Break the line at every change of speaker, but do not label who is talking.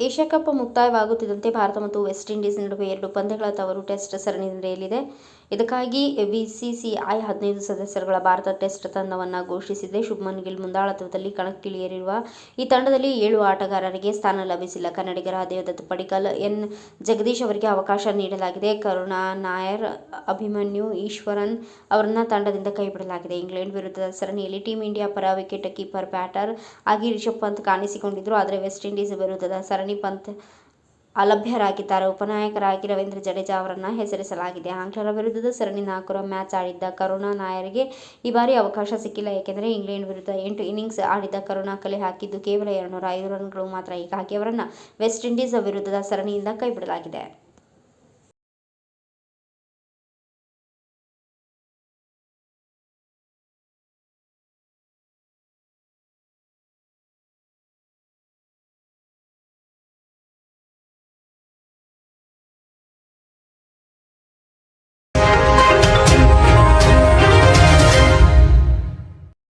ವಿಶ್ವಕಪ್ ಮುಕ್ತಾಯವಾಗುತ್ತಿದ್ದಂತೆ ಭಾರತ ಮತ್ತು West Indies ನಡುವೆ ಎರಡು ಪಂದ್ಯಗಳ ತವರು ಟೆಸ್ಟ್ ಸರಣಿ ನಡೆಯಲಿದೆ. ಇದಕ್ಕಾಗಿ ಬಿಸಿಸಿಐ ಹದಿನೈದು ಸದಸ್ಯರುಗಳ ಭಾರತ ಟೆಸ್ಟ್ ತಂಡವನ್ನು ಘೋಷಿಸಿದೆ. ಶುಭ್ಮನ್ ಗಿಲ್ ಮುಂದಾಳತ್ವದಲ್ಲಿ ಕಣಕ್ಕಿಳಿಯಲಿರುವ ಈ ತಂಡದಲ್ಲಿ ಏಳು ಆಟಗಾರರಿಗೆ ಸ್ಥಾನ ಲಭಿಸಿಲ್ಲ. ಕನ್ನಡಿಗರ ದೇವದತ್ ಪಡಿಕಲ್ ಎನ್. ಜಗದೀಶ್ ಅವರಿಗೆ ಅವಕಾಶ ನೀಡಲಾಗಿದೆ. ಕರುಣಾ ನಾಯರ್, ಅಭಿಮನ್ಯು ಈಶ್ವರನ್ ಅವರನ್ನ ತಂಡದಿಂದ ಕೈಬಿಡಲಾಗಿದೆ. ಇಂಗ್ಲೆಂಡ್ ವಿರುದ್ಧದ ಸರಣಿಯಲ್ಲಿ ಟೀಂ ಇಂಡಿಯಾ ಪರ ವಿಕೆಟ್ ಕೀಪರ್ ಬ್ಯಾಟರ್ ಆಗಿ ರಿಷಭ್ ಪಂತ್ ಕಾಣಿಸಿಕೊಂಡಿದ್ದರು ಆದರೆ ವೆಸ್ಟ್ ಇಂಡೀಸ್ ವಿರುದ್ಧದ ಸರಣಿ ಪಂತ್ ಅಲಭ್ಯರಾಗಿದ್ದಾರೆ. ಉಪನಾಯಕರಾಗಿ ರವೀಂದ್ರ ಜಡೇಜಾ ಅವರನ್ನು ಹೆಸರಿಸಲಾಗಿದೆ. ಆಂಗ್ಲರ ವಿರುದ್ಧದ ಸರಣಿ ನಾಲ್ಕು ಮ್ಯಾಚ್ ಆಡಿದ್ದ ಕರುಣಾ ನಾಯರ್ಗೆ ಈ ಬಾರಿ ಅವಕಾಶ ಸಿಕ್ಕಿಲ್ಲ. ಏಕೆಂದರೆ ಇಂಗ್ಲೆಂಡ್ ವಿರುದ್ಧ ಎಂಟು ಇನ್ನಿಂಗ್ಸ್ ಆಡಿದ್ದ ಕರುಣಾ ಕಲೆ ಹಾಕಿದ್ದು ಕೇವಲ ಎರಡುನೂರ ಐದು ರನ್ಗಳು ಮಾತ್ರ. ಹೀಗಾಗಿ ಅವರನ್ನು ವೆಸ್ಟ್ ಇಂಡೀಸ್ ವಿರುದ್ಧದ ಸರಣಿಯಿಂದ ಕೈಬಿಡಲಾಗಿದೆ.